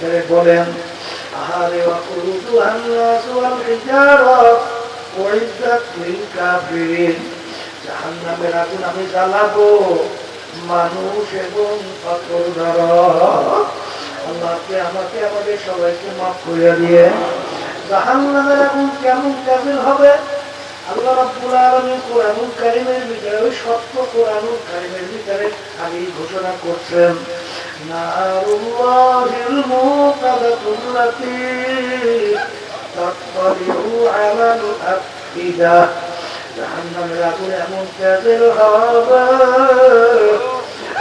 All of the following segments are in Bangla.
ভিতরে বলেন, আহারে অকুরুদু আন্নাস ওয়াল হিজারা উইদ্দাত লিল কাফিরিন। জাহান্নামের আগুন আমি জ্বালাবো, মানুষ এবং পাথর দ্বারা আল্লাহকে, আমাকে, আমাদের সবাইকে মাফ করে দিয়ে, জাহান্নামের আগুন কেমন কাবিল হবে? আল্লাহ রাব্বুল আলামিন কোরআনুল কারীমের ভিতরে ওই সত্য কোরআনুল কারীমের ভিতরে আগেই ঘোষণা করছেন। নারুল্লাহিল মুকাদাতুল্লাতী তাত্তালিউ আলাল আফইদা জাহান্নামের আগুন এমন কাজের হবে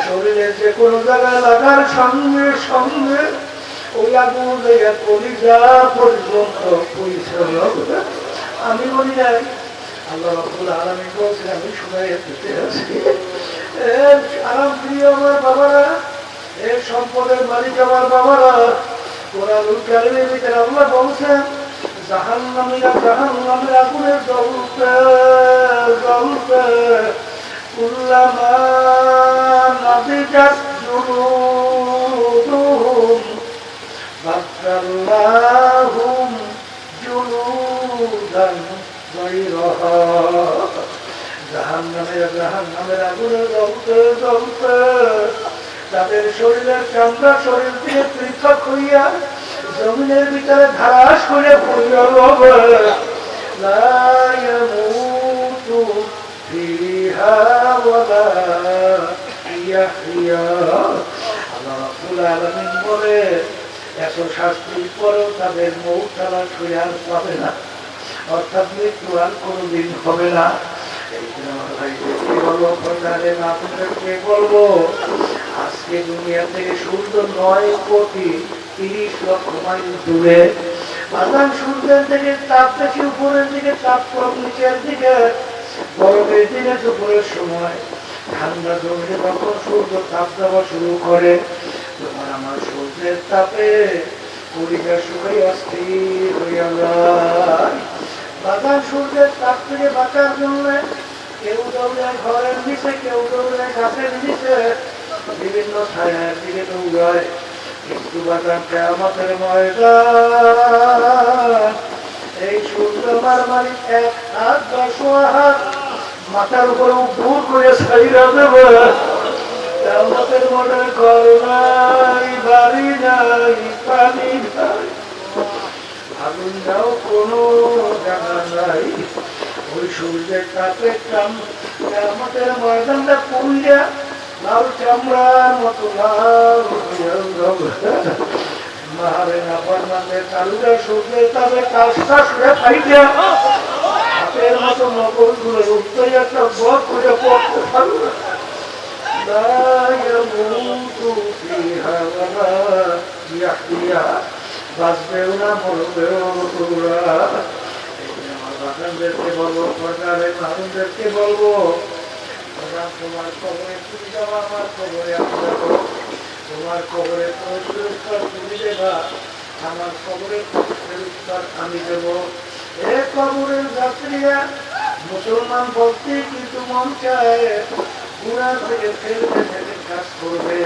শরীরের যে কোনো জায়গায় লাগার সঙ্গে সঙ্গে ওই আগুন লেগে কলিজা পর্যন্ত হবে আমি বলি নাই আল্লাহ রাব্বুল আলামিন বলছেন, আমি শুনাই দিতে আছি আরাম প্রিয় আমার বাবারা এ সম্পদের মালিক আমার বাবারা কোরআনুল কারিমের ভিতরে আল্লাহ বলছেন জাহান্নামীরা জাহান্নামের আগুনে জ্বলতে জ্বলতে, কুল্লামা নাদিজাত জুলুদুহুম বাদদাল্লাহুম জুলুদান গায়রাহা। জাহান্নামের জাহান্নামের আগুনে জ্বলতে জ্বলতে তাদের শরীরের চামড়া শরীর থেকে পৃথক হইয়া জমিনের ভিতরে ধারাস করে পড়িয়া রবে লা ইয়ামুতু ফিহা ওয়ালা ইয়াহইয়া। আল্লাহ রাব্বুল আলামিন বলে, এত তাদের মৌ তারা আর না। অর্থাৎ হবে না। বলব? আজকে দুনিয়া থেকে সূর্য নয় কোটি তিরিশ লক্ষ মাইল দূরে। বাদাম সূর্যের দিকে, তাপ বেশি উপরের দিকে, তাপ কম নিচের দিকে। গরমের দিনে দুপুরের সময় ঠান্ডা জমলে তখন সূর্য তাপ দেওয়া শুরু করে। তখন আমার সূর্যের তাপে পরিবেশ শুকাই অস্থির হইয়া বাদাম সূর্যের তাপ থেকে বাঁচার জন্য কেউ দৌড়ে ঘরের নিচে, কেউ দৌড়ে গাছের নিচে। বিভিন্ন ছায়ার দিকে দৌড়ায় কিন্তু আমাদের ময়দান এই সূর্য মারমারি এক হাত দশ হাত। মাথার উপরে ভুল করে ছাইরা দেবে আমাদের মনে ঘর নাই, বাড়ি নাই, পানি আগুন কোনো জায়গা নাই। ওই সূর্যের তাপে কাম আমাদের ময়দানটা পুড়িয়া লাল চামড়ার মতো লাল হইয়া যাবে। মারে নাপার মানে কালুরা সূর্যের তাপে কাজটা শুয়ে খাইয়া হাতের মতো নকল গুলো উঠতে একটা বক করে পড়তে পারবে لا يموت فيها ولا يحيا বাঁচবেও না মরবেও তোরা আমার বাগানদেরকে বলবো সরকারের মানুষদেরকে বলবো তোমরা যাও, আমার খবরে আমি তোমার পুরস্কার তুমি দেবা আমার পুরস্কার আমি দেব এ কবরের যাত্রীরা, মুসলমান বলতে কিন্তু মন চায়, পুরা থেকে ফেলতে ফেলে কাজ করবে।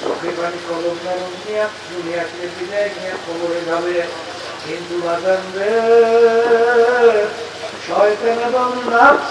চোখে পানি কলম নরম নিয়ে দুনিয়াকে বিদায় নিয়ে খবরে যাবে। কিন্তু বাজান রে শয়তান এবং নাফস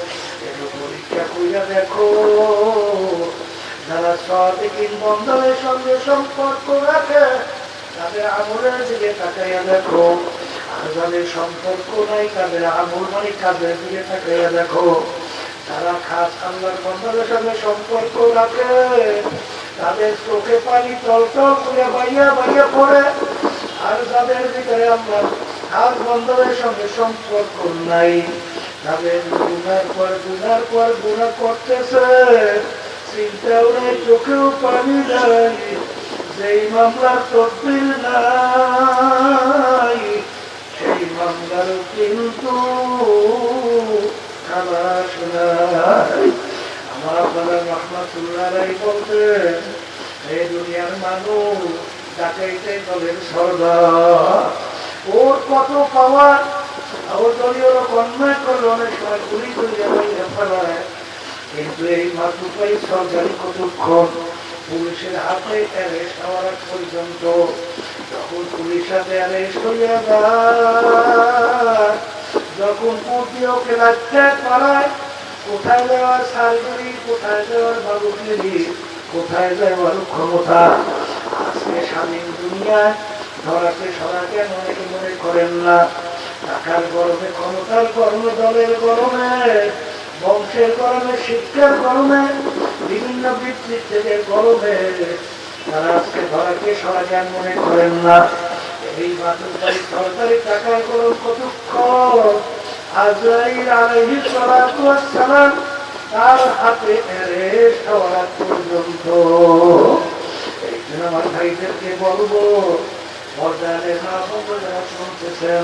পরীক্ষা কইয়া দেখো যারা সাদিকিন বন্দাদের সঙ্গে সম্পর্ক রাখে তাদের আমলের দিকে তাকাইয়া দেখো আর যাদের সম্পর্ক নাই তাদের আমল মানে কাজের দিকে তাকাইয়া দেখো তারা খাস আল্লাহর বন্ধাদের সঙ্গে সম্পর্ক রাখে তাদের চোখে পানি টল টল করে বাইয়া বাইয়া পড়ে আর যাদের ভিতরে আমরা খাস বন্ধনের সঙ্গে সম্পর্ক নাই। তাদের গুনার পর গুনার পর গুণা চোখেও পানি নাই। যেই মামলার তদবির নাই, সেই মামলার কিন্তু এই দুনিয়ার মানুষ ডাকাইতে দলের সর্দার, ওর কত পাওয়ার কিন্তু এই সরকারি কতক্ষণ পুলিশের হাতে অ্যারেস্ট হওয়ার পর্যন্ত যখন পুলিশ হাতে অ্যারেস্ট হইয়া যায়, যখন পারায় কোথায় যাওয়ার সার্জারি, কোথায় যাওয়ার বাবুগিরি কোথায় যাওয়ার ক্ষমতা, আজকে স্বাধীন দুনিয়ায় ধরাকে সরাকে অনেকে মনে করেন না? টাকার গরমে ক্ষমতার গরমে দলের গরমে বংশের গরমে শিক্ষার গরমে বিভিন্ন বৃত্তির থেকে গরমে তারা আজকে ধরাকে আর মনে করেন না। এই মাতৃকারী সরকারি টাকার গরম কতক্ষণ তার হাতে পর্যন্ত। আমার ভাইদেরকে বলব পর্দারে না শুনতেছেন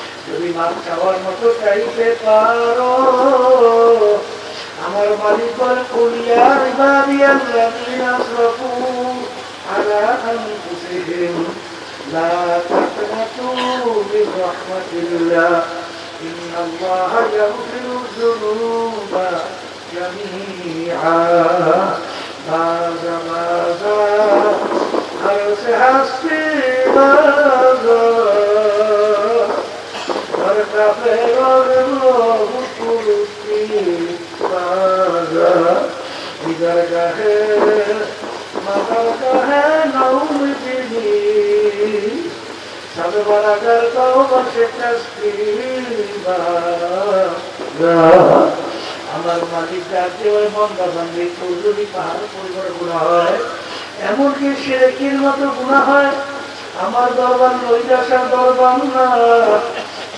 যদি মাপ চাওয়ার মতো চাইতে পারো। আমার মালিক বলে কুলিয়ার ইবাদিয়াল্লাযীনা আসরাফু আলা আনফুসিহিম লা তাকনাতু মির রাহমাতিল্লাহ আমার মালিক ডাকতে কেউ যদি পাহাড় পরিবার গুণা হয় এমনকি সে সেরেকির মতো গুণা হয়। আমার দরবার লইদাসার দরবার না।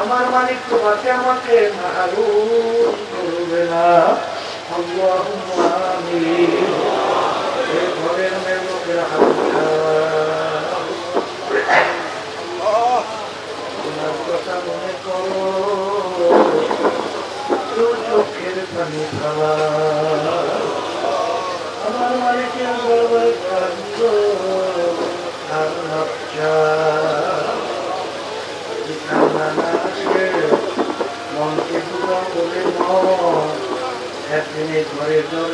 আমার মালিক তোমাকে আমাকে মাহরুম করবে না। এই ঘরের মেয়ে লোকের হাত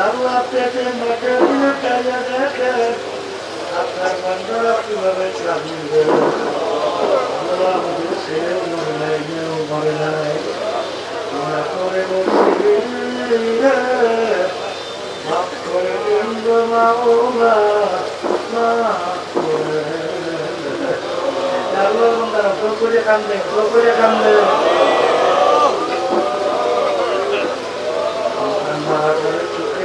আল্লাহ পেটে মাঠে দিয়ে কাজে দেখেন আপনার বান্দারা কীভাবে কাঁদবে আল্লাহ আমাদের ছেলেও মরে নাই মেয়েও মরে নাই। আমরা করে কান্দে কান্দে সন্তান মারা গেলে চোখে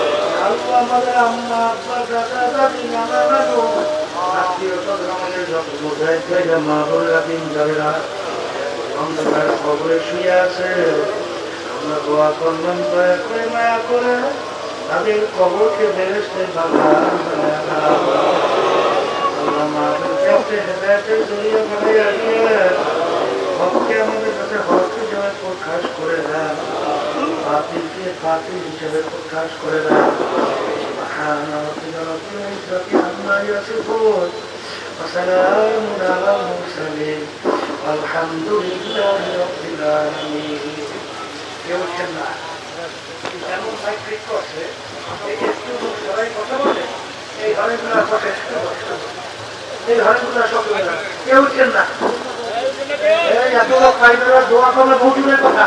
আল্লাহ আমাদের আম্মা আব্বা দাদা দাদি নানা নানু আত্মীয় স্বজন আমাদের যত মুজাহিদ ভাইরা মা বোনেরা শুয়ে আছে আমরা দোয়া দয়া করে মায়া করে তাদের কবরকে বেরেস্তে বাধা আল্লাহ মাহবুবকে আপনি হেদায়তের জড়িয়ে দিয়ে কাছে প্রকাশ করে দেন বাতিলকে বাতিল হিসেবে প্রকাশ করে দেন سبحان ربك رب العزة عما يصفون وسلام على المرسلين والحمد لله رب العالمين কেউ উঠছেন না এমন সাইক্রিক করছে এই একটু সবাই কথা বলে এই ঘরেগুলো বসে একটু বসে। এই ঘরেগুলো সব কেউ উঠছেন না এই এত লোক পাইবে দোয়া করলে বহুদূরের কথা